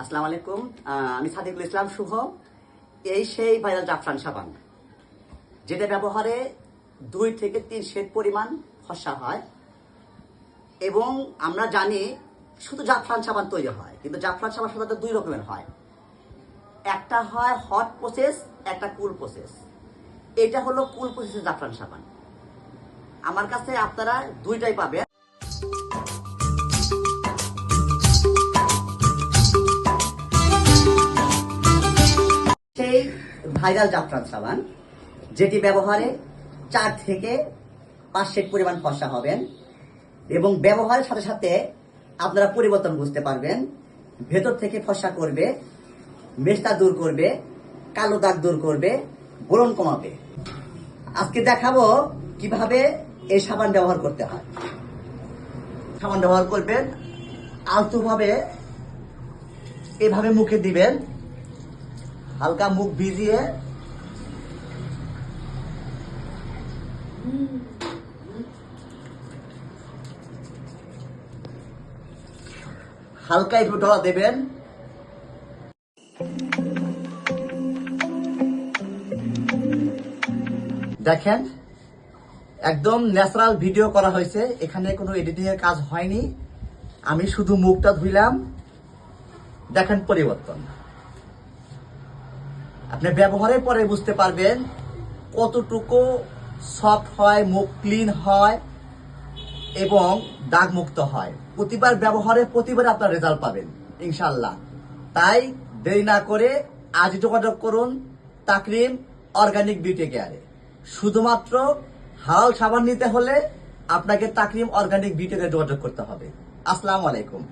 আসসালামু আলাইকুম। আমি সাদিকুল ইসলাম শুভ। এই সেই ভাইরাল জাফরান সাবান, যেটা ব্যবহারে দুই থেকে তিন শেড পরিমাণ ফসা হয়। এবং আমরা জানি শুধু জাফরান সাবান তৈরি হয়, কিন্তু জাফরান সাবান সাধারণত দুই রকমের হয়। একটা হয় হট প্রসেস একটা কুল প্রসেস এটা হলো কুল প্রসেসের জাফরান সাবান। আমার কাছে আপনারা দুইটাই পাবেন। ভাইরাল জাফরান সাবান, যেটি ব্যবহারে চার থেকে পাঁচ সেট পরিমাণ ফসা হবেন এবং ব্যবহারের সাথে সাথে আপনারা পরিবর্তন বুঝতে পারবেন। ভেতর থেকে ফসা করবে মেস্তা দূর করবে, কালো দাগ দূর করবে বোরন কমাবে। আজকে দেখাবো কীভাবে এই সাবান ব্যবহার করতে হয়। সাবান ব্যবহার করবেন, আলতুভাবে এভাবে মুখে দিবেন। হালকা মুখ ভিজিয়ে। হালকা একটু ডলা দেবেন। দেখেন, একদম ন্যাচারাল ভিডিও করা হয়েছে। এখানে কোনো এডিটিং এর কাজ হয়নি। আমি শুধু মুখটা ধুইলাম। দেখেন পরিবর্তন। আপনি ব্যবহারের পরে বুঝতে পারবেন কতটুকু সফট হয়, মুখ ক্লিন হয় এবং দাগ মুক্ত হয়। প্রতিবার ব্যবহারে প্রতিবার আপনার রেজাল্ট পাবেন ইনশাল্লাহ তাই দেরি না করে আজ যোগাযোগ করুন তাকরিম অর্গানিক বিউটি কেয়ারে। শুধুমাত্র হালাল সাবান নিতে হলে আপনাকে তাকরিম অর্গানিক বিউটি কেয়ারে যোগাযোগ করতে হবে। আসসালামু আলাইকুম।